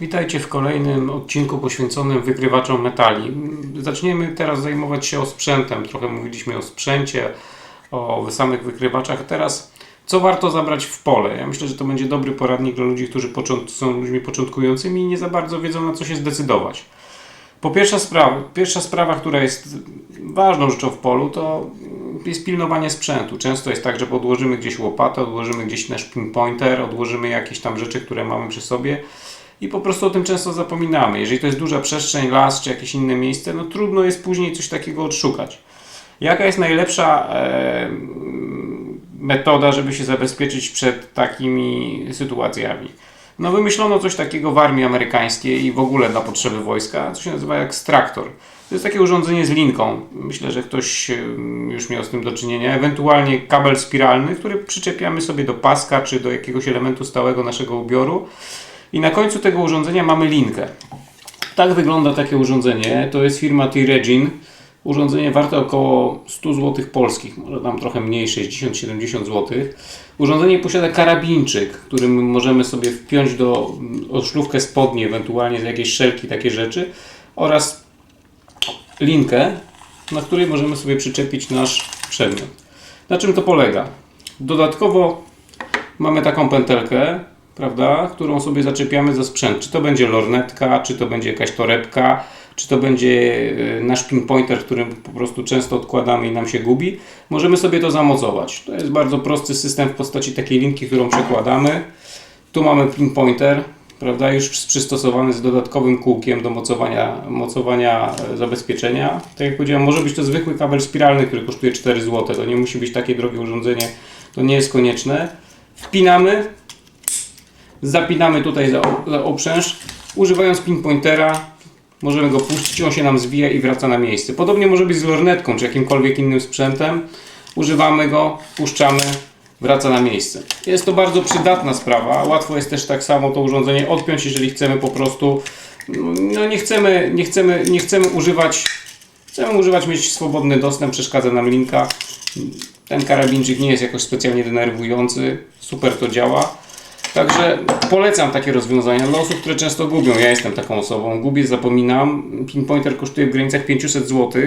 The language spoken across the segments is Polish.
Witajcie w kolejnym odcinku poświęconym wykrywaczom metali. Zaczniemy teraz zajmować się osprzętem. Trochę mówiliśmy o sprzęcie, o samych wykrywaczach. Teraz co warto zabrać w pole? Ja myślę, że to będzie dobry poradnik dla ludzi, którzy są ludźmi początkującymi i nie za bardzo wiedzą na co się zdecydować. Po pierwsza sprawa, pierwsza sprawa, która jest ważną rzeczą w polu, to jest pilnowanie sprzętu. Często jest tak, że odłożymy gdzieś łopatę, odłożymy gdzieś nasz pinpointer, odłożymy jakieś tam rzeczy, które mamy przy sobie i po prostu o tym często zapominamy. Jeżeli to jest duża przestrzeń, las czy jakieś inne miejsce, no trudno jest później coś takiego odszukać. Jaka jest najlepsza e, metoda, żeby się zabezpieczyć przed takimi sytuacjami? No wymyślono coś takiego w armii amerykańskiej i w ogóle na potrzeby wojska, co się nazywa ekstraktor. To jest takie urządzenie z linką. Myślę, że ktoś już miał z tym do czynienia. Ewentualnie kabel spiralny, który przyczepiamy sobie do paska czy do jakiegoś elementu stałego naszego ubioru. I na końcu tego urządzenia mamy linkę. Tak wygląda takie urządzenie. To jest firma T-Regin. Urządzenie warte około 100 zł polskich, może tam trochę mniej, 60-70 zł. Urządzenie posiada karabinczyk, którym możemy sobie wpiąć do odszlówkę spodni, ewentualnie z jakiejś szelki, takie rzeczy oraz linkę, na której możemy sobie przyczepić nasz przedmiot. Na czym to polega? Dodatkowo mamy taką pętelkę, prawda, którą sobie zaczepiamy za sprzęt. Czy to będzie lornetka, czy to będzie jakaś torebka, czy to będzie e, nasz pinpointer, którym po prostu często odkładamy i nam się gubi. Możemy sobie to zamocować. To jest bardzo prosty system w postaci takiej linki, którą przekładamy. Tu mamy pinpointer, prawda, już przystosowany z dodatkowym kółkiem do mocowania, mocowania e, zabezpieczenia. Tak jak powiedziałem, może być to zwykły kabel spiralny, który kosztuje 4 zł. To nie musi być takie drogie urządzenie, to nie jest konieczne. Wpinamy, zapinamy tutaj za, za oprzęż. Używając pinpointera możemy go puścić, on się nam zwija i wraca na miejsce. Podobnie może być z lornetką czy jakimkolwiek innym sprzętem. Używamy go, puszczamy, wraca na miejsce. Jest to bardzo przydatna sprawa. Łatwo jest też tak samo to urządzenie odpiąć, jeżeli chcemy po prostu, no nie chcemy, nie chcemy, nie chcemy używać, chcemy używać, mieć swobodny dostęp, przeszkadza nam linka. Ten karabinczyk nie jest jakoś specjalnie denerwujący, super to działa. Także polecam takie rozwiązania dla osób, które często gubią. Ja jestem taką osobą. Gubię, zapominam. Pinpointer kosztuje w granicach 500 zł.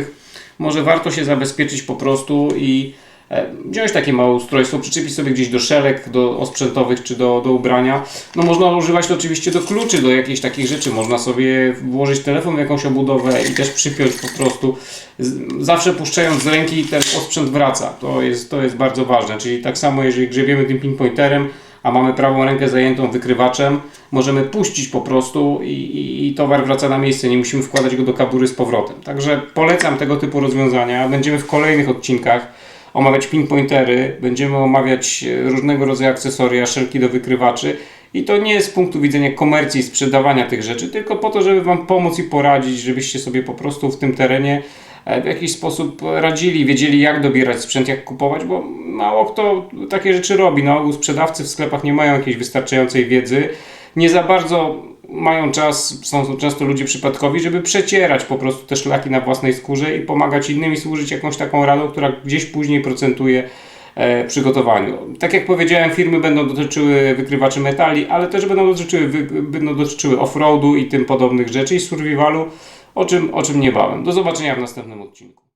Może warto się zabezpieczyć po prostu i e, wziąć takie małe ustrojstwo, przyczepić sobie gdzieś do szelek, do osprzętowych czy do, do ubrania. No można używać to oczywiście do kluczy, do jakichś takich rzeczy. Można sobie włożyć telefon w jakąś obudowę i też przypiąć po prostu. Zawsze puszczając z ręki ten osprzęt wraca. To jest, to jest bardzo ważne. Czyli tak samo jeżeli grzebiemy tym pinpointerem, a mamy prawą rękę zajętą wykrywaczem, możemy puścić po prostu i, i, i towar wraca na miejsce, nie musimy wkładać go do kabury z powrotem. Także polecam tego typu rozwiązania. Będziemy w kolejnych odcinkach omawiać pinpointery, będziemy omawiać e, różnego rodzaju akcesoria, szelki do wykrywaczy. I to nie z punktu widzenia komercji, sprzedawania tych rzeczy, tylko po to, żeby Wam pomóc i poradzić, żebyście sobie po prostu w tym terenie w jakiś sposób radzili, wiedzieli jak dobierać sprzęt, jak kupować, bo mało kto takie rzeczy robi. Na ogół sprzedawcy w sklepach nie mają jakiejś wystarczającej wiedzy, nie za bardzo mają czas, są to często ludzie przypadkowi, żeby przecierać po prostu te szlaki na własnej skórze i pomagać innym i służyć jakąś taką radą, która gdzieś później procentuje e, przygotowaniu. Tak jak powiedziałem, firmy będą dotyczyły wykrywaczy metali, ale też będą dotyczyły, będą dotyczyły offroadu i tym podobnych rzeczy i survivalu, o czym, o czym niebawem. Do zobaczenia w następnym odcinku.